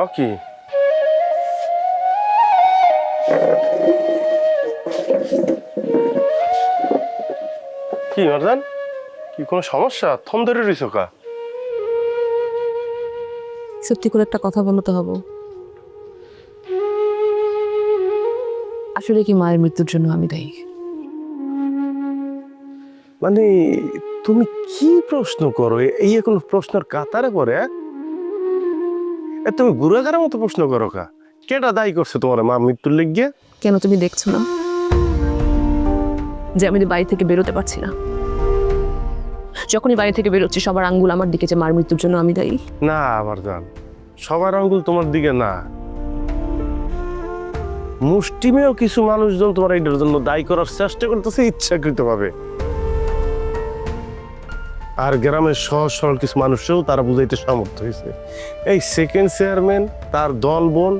ও কি কি মারজান? কি কোনো সমস্যা? থম ধরে রইছ কা? সত্যি করে একটা কথা বলতে হবে। আসলে কি মায়ের মৃত্যুর জন্য আমি দায়ী? মানে তুমি কি প্রশ্ন করো? এই এখন প্রশ্নের কাতারে হ্যাঁ? এ তুমি গুড়াগারের মতো প্রশ্ন করো কা। কেটা দায়ী করছে তোমার মা মৃত্যুর লেগে কেন তুমি দেখছ না যে আমি বাড়ি থেকে বেরোতে পারছি না? যখনই বাড়ি থেকে বেরোচ্ছি সবার আঙ্গুল আমার দিকে যে মার মৃত্যুর জন্য আমি দায়ী। না আবার জান সবার আঙ্গুল তোমার দিকে না। মুষ্টিমেয় কিছু মানুষজন তোমার এইটার জন্য দায়ী করার চেষ্টা করতেছে ইচ্ছাকৃত ভাবে আর গ্রামের সহজ সরল কিছু মানুষও তারা বুঝাইতে সামর্থ্য হয়েছে এই সেকেন্ড চেয়ারম্যান তার দল বল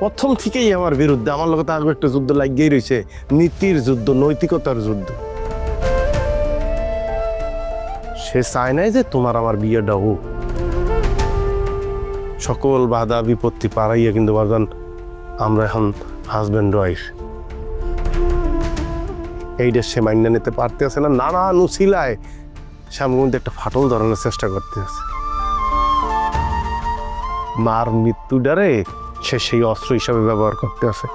প্রথম থেকেই আমার বিরুদ্ধে, আমার লোক আগে একটা যুদ্ধ লাগিয়েই রয়েছে নীতির যুদ্ধ, নৈতিকতার যুদ্ধ। সে চায় নাই যে তোমার আমার বিয়েটা হোক। সকল বাধা, বিপত্তি পারাইয়া কিন্তু বাজান আমরা এখন হাজব্যান্ড ওয়াইফ এইটা সে মাইন্যা নিতে পারতে আছে না, নানা নুসিলায় সামনে মধ্যে একটা ফাটল ধরানোর চেষ্টা করতে আছে মার মৃত্যুডারে সে সেই অস্ত্র হিসাবে ব্যবহার করতে আছে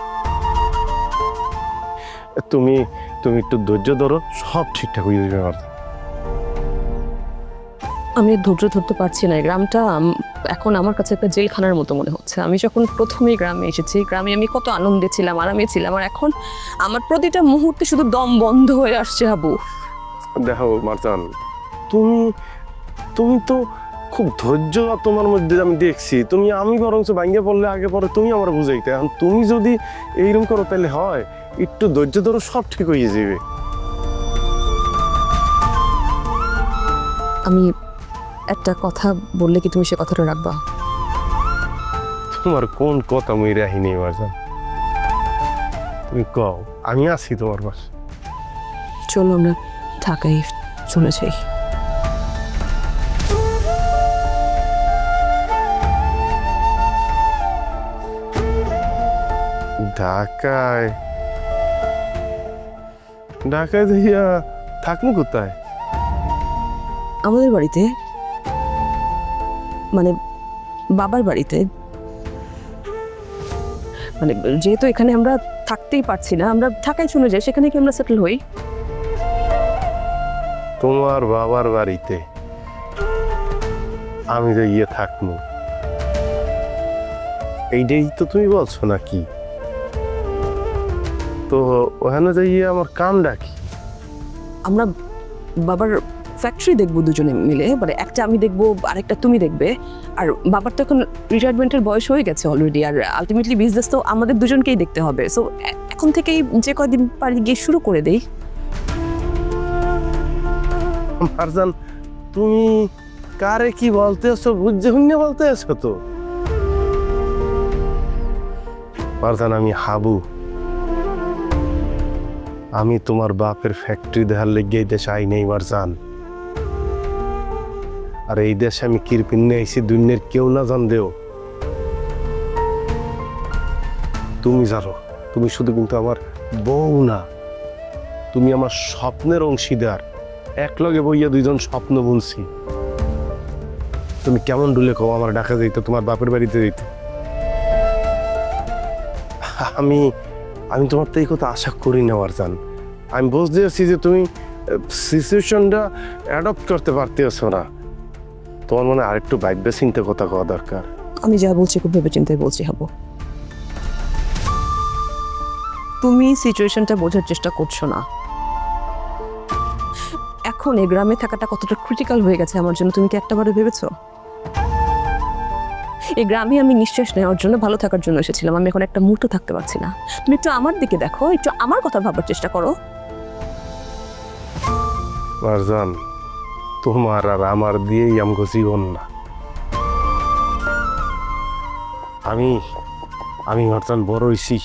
তুমি তুমি একটু ধৈর্য ধরো সব ঠিকঠাক হয়ে যাবে আমার। আমি ধৈর্য ধরতে পারছি না এই গ্রামটা এখন আমার কাছে একটা জেলখানার মতো মনে হচ্ছে। আমি যখন প্রথমেই গ্রামে এসেছি গ্রামে আমি কত আনন্দে ছিলাম আরামে ছিলাম আর এখন আমার প্রতিটা মুহূর্তে শুধু দম বন্ধ হয়ে আসছে আবু দেখো মারজান তুমি তুমি তো খুব ধৈর্য তোমার মধ্যে আমি দেখছি। তুমি আমি বরঞ্চ ভাঙ্গে পড়লে আগে পরে তুমি আমার বুঝাইতে। এখন তুমি যদি এইরকম করো তাহলে হয় একটু ধৈর্য ধরো সব ঠিক হয়ে যাবে আমি একটা কথা বললে কি তুমি সে কথাটা রাখবা? তোমার কোন কথা মুই রাহিনি মারজান তুমি কও আমি আছি তোমার পাশে। চলো আমরা ঢাকায় চলে যাই। ঢাকায়। ঢাকায় দিয়া থাকব কোথায়? আমাদের বাড়িতে। মানে বাবার বাড়িতে। মানে যেহেতু এখানে আমরা থাকতেই পারছি না আমরা ঢাকায় চলে যাই সেখানে কি আমরা সেটেল হই? তোমার বাবার বাড়িতে আমি যে গিয়ে থাকব এইটাই তো তুমি বলছো নাকি? তো ওখানে যাইয়ে আমার কাম ডাকি আমরা বাবার ফ্যাক্টরি দেখব দুজনে মিলে মানে একটা আমি দেখব আরেকটা তুমি দেখবে। আর বাবার তো এখন রিটায়ারমেন্টের বয়স হয়ে গেছে অলরেডি আর আলটিমেটলি বিজনেস তো আমাদের দুজনকেই দেখতে হবে। সো এখন থেকেই যে কদিন পারি গিয়ে শুরু করে দেই। মারজান তুমি কারে কি বলতে আছো বুঝতে শূন্য বলতে আছো তো? মারজান আমি হাবু। আমি তোমার বাপের ফ্যাক্টরি দেখার লেগে এই দেশে আই নেই, মারজান। আর এই দেশে আমি কিরপিন্নে আইছি, দুনিয়ার কেউ না জান দেও তুমি জানো, তুমি শুধু কিন্তু আমার বউ না, তুমি আমার স্বপ্নের অংশীদার। এক লগে বইয়া দুইজন স্বপ্ন বুনছি। তুমি কেমন ডুলে কও, আমার ঢাকা যাইতে, তোমার বাপের বাড়িতে যাইতে। আমি আমি তোমার তো এই কথা আশা করি নেওয়ার চান আমি বুঝতে পারছি যে তুমি সিচুয়েশনটা অ্যাডপ্ট করতে পারতেছো না। তোমার মনে আরেকটু ভাইব্য চিন্তা কথা কওয়া দরকার। আমি যা বলছি খুব ভেবে চিন্তায় বলছি, হব। তুমি সিচুয়েশনটা বোঝার চেষ্টা করছ না। এখন এই গ্রামে থাকাটা কতটা ক্রিটিক্যাল হয়ে গেছে আমার জন্য, তুমি কি একটাবারও ভেবেছো? এই গ্রামে আমি নিঃশ্বাস নেওয়ার জন্য, ভালো থাকার জন্য এসেছিলাম। আমি এখন একটা মুহূর্ত থাকতে পারছি না। তুমি একটু আমার দিকে দেখো, একটু আমার কথা ভাবার চেষ্টা করো। মারজান তোমার আর আমার দিয়েই আমগো জীবন না। আমি আমি মারজান বড় হইছি।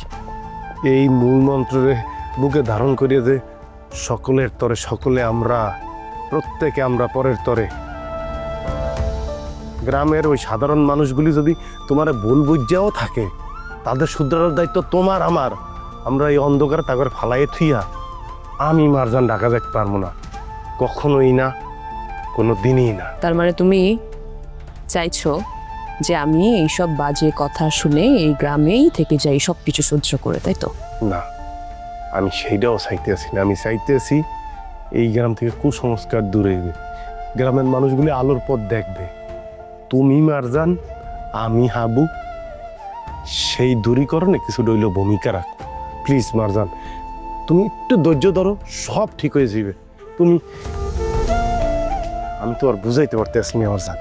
এই মূল মন্ত্রে বুকে ধারণ করিয়ে যে সকলের তরে সকলে আমরা, প্রত্যেকে আমরা পরের তরে গ্রামের ওই সাধারণ মানুষগুলি যদি তোমার ভুল বুঝাও থাকে তাদের শুধরানোর দায়িত্ব তোমার আমার। আমরা এই অন্ধকারে তাকে ফালাইয়ে থুইয়া আমি মারজান ঢাকা যেতে পারব না। কখনোই না কোনো দিনই না। তার মানে তুমি চাইছো যে আমি এইসব বাজে কথা শুনে এই গ্রামেই থেকে যাই সব কিছু সহ্য করে তাই তো? না আমি সেইটাও চাইতে আছি না। আমি চাইতে আছি এই গ্রাম থেকে কুসংস্কার দূরে গ্রামের মানুষগুলি আলোর পথ দেখবে। তুমি মারজান আমি হাবু। সেই দূরীকরণে কিছু রইল ভূমিকা রাখো। প্লিজ মারজান তুমি একটু ধৈর্য ধরো, সব ঠিক হয়ে যাবে। তুমি আমি তো আর বুঝাইতে পারতেছি না মারজান